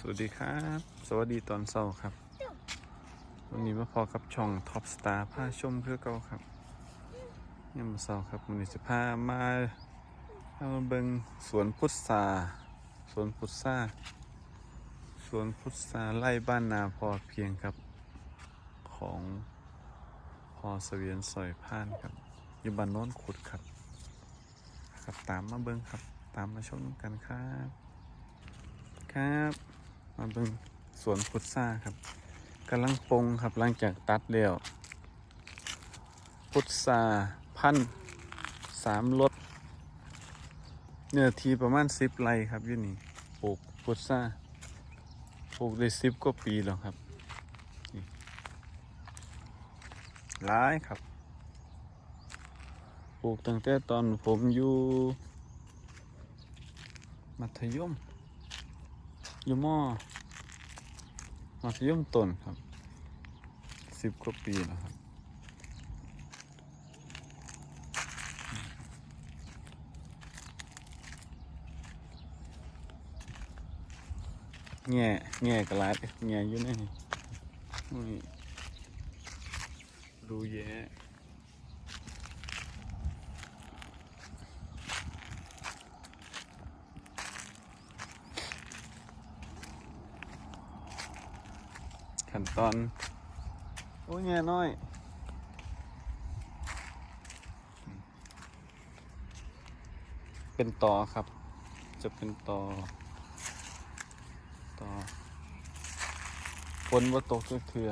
สวัสดีครับ สวัสดีตอนเช้าครับ วันนี้มาพอกับช่องท็อปสตาร์พาชมเพื่อเก่าครับยามมาเช้าครับวันนี้จะพามาพามาเบิงสวนพุทราสวนพุทราสวนพุทราไร่บ้านนาพอเพียงครับ ของพอเสวียนสอยผ่านครับ อยู่บ้านโน้นขุดครับ ครับตามมาเบิงครับ ตามมาชมกันครับครับ มาเบิ่งสวนพุทราครับกำลังปงครับหลังจากตัดแล้วพุทราพันธ์สามรสเนื้อทีประมาณสิบไร่ครับยู่นี่ปลูกพุทราปลูกได้สิบกว่าปีแล้วครับนี่หลายครับปลูกตั้งแต่ตอนผมอยู่มัธยม อยู่มอมัธยมต้นครับสิบกว่าปีแล้วครับแง่แง่กระไรแง่อยู่ในนี่นี่ดูแย่ ขั้นตอน โอ้ยแง่น้อยเป็นตอครับ จะเป็นตอต่อฝนว่าตกเถื่อ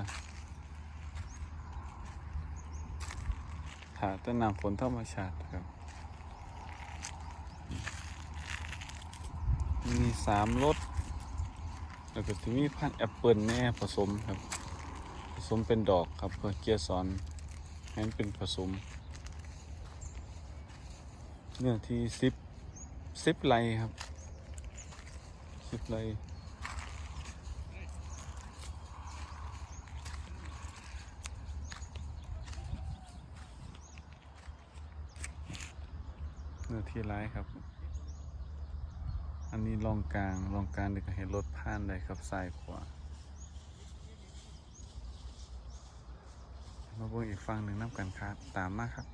หาแต่น้ำฝนธรรมชาติครับ มีสามรส แล้วก็จะมีพันแอปเปิลแน่ผสมครับ ผสมเป็นดอกครับเพื่อเกียร์สอนให้มันเป็นผสม เนื้อที่สิบสิบไร่ครับสิบไร่เนื้อที่ร้ายครับ อันนี้ลองกลางลองกลางเด็กเห็นรถผ่านได้ครับซ้ายขวามาเบิ่งอีกฝั่งหนึ่งน้ำกันครับตามมาครับ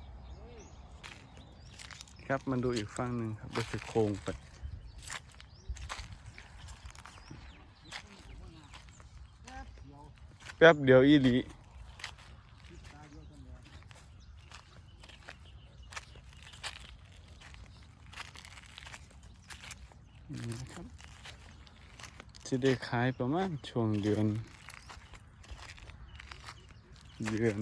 ครับมันดูอีกฝั่งหนึ่งครับก็คือโค้งไปแป๊บเดียวอีหลี นี่นะครับ จะได้ขายประมาณช่วงเดือน เดือน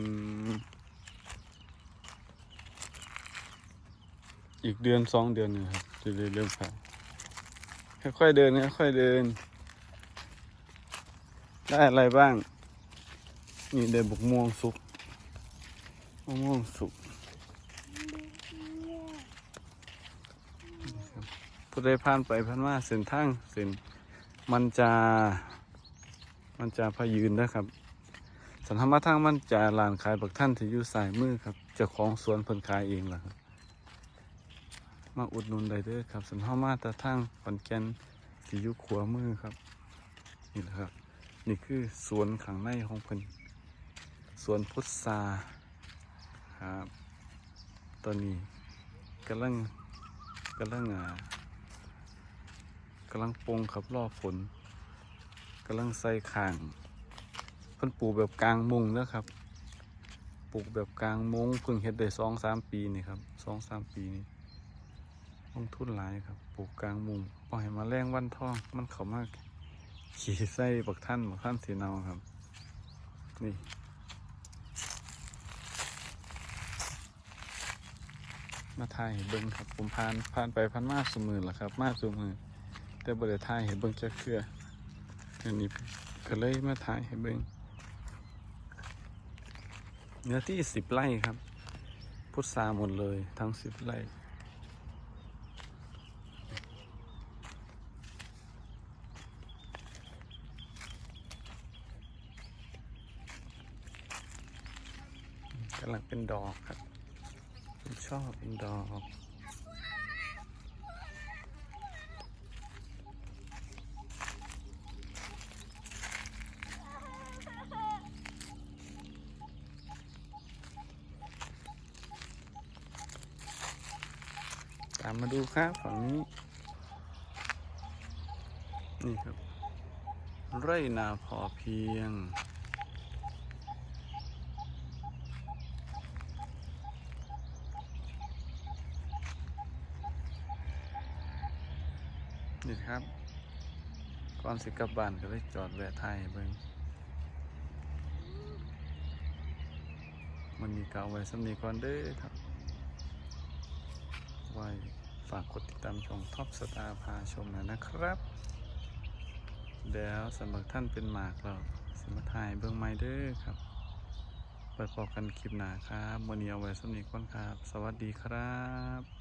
อีกเดือนสองเดือนนี่ครับจะได้เริ่มขายค่อยๆเดินค่อยๆเดิน ได้อะไรบ้าง นี่ได้บุกม่วงสุกมะม่วงสุกผู้ใดผ่านไปผ่านมาเส้นทางเส้น มันจะ มันจะพยืนนะครับสันธรรมทางมันจะลานขายบักท่านที่อยู่สายมือครับจ้าของสวนเพิ่นขายเองล่ะครับ มาอุดหนุนได้เด้อครับสันธรรมาแตะทางขอนแก่นที่อยู่ขวมือครับ นี่แหละครับ นี่คือสวนข้างในของเพิ่นสวนพุทราครับ ตอนนี้กำลังกำลังอ่า กำลังปงครับรอฝนกำลังใส่ข่างเพิ่นปลูกแบบกลางมุงนะครับปลูกแบบกลางมุงเพิ่งเฮ็ดได้สองสามปีนี่ครับสองสามปีนี่ลงทุนหลายครับปลูกกลางมุงปล่อยมาแรงวันทองมันเขามากขี่ใส่บักท่านบักท่านสีเนาครับ นี่มาถ่ายเบิ้งครับ ผมผ่านผ่านไปผ่านมาสมือละครับ มาสมือ แต่บริถ่ายให้เบิ่งจะเครืออันนี้ก็เลยมาถ่ายให้เบิ่งเนื้อที่สิบไร่ครับ พุทราหมดเลยทั้งสิบไร่กำลังเป็นดอกครับผมชอบเป็นดอกามมาดูครับฝั่งนี้ นี่ครับ ไร่นาพอเพียง นี่ครับก่อนสิกลับบ้านก็เลยจอดแวะไทยเบิ่งมันมีเก่าไว้สำนีก่อนเด้อครับไว้ ฝากกดติดตามช่องท็อปสตาร์พาชมหนะนะครับแล้วสำหรับท่านเป็นหมากเราสมาถ่ายเบื้องไม้เด้อครับไปพอกันคลิปหนาครับวันนี้เอาไว้สำนีก่อนครับ สวัสดีครับ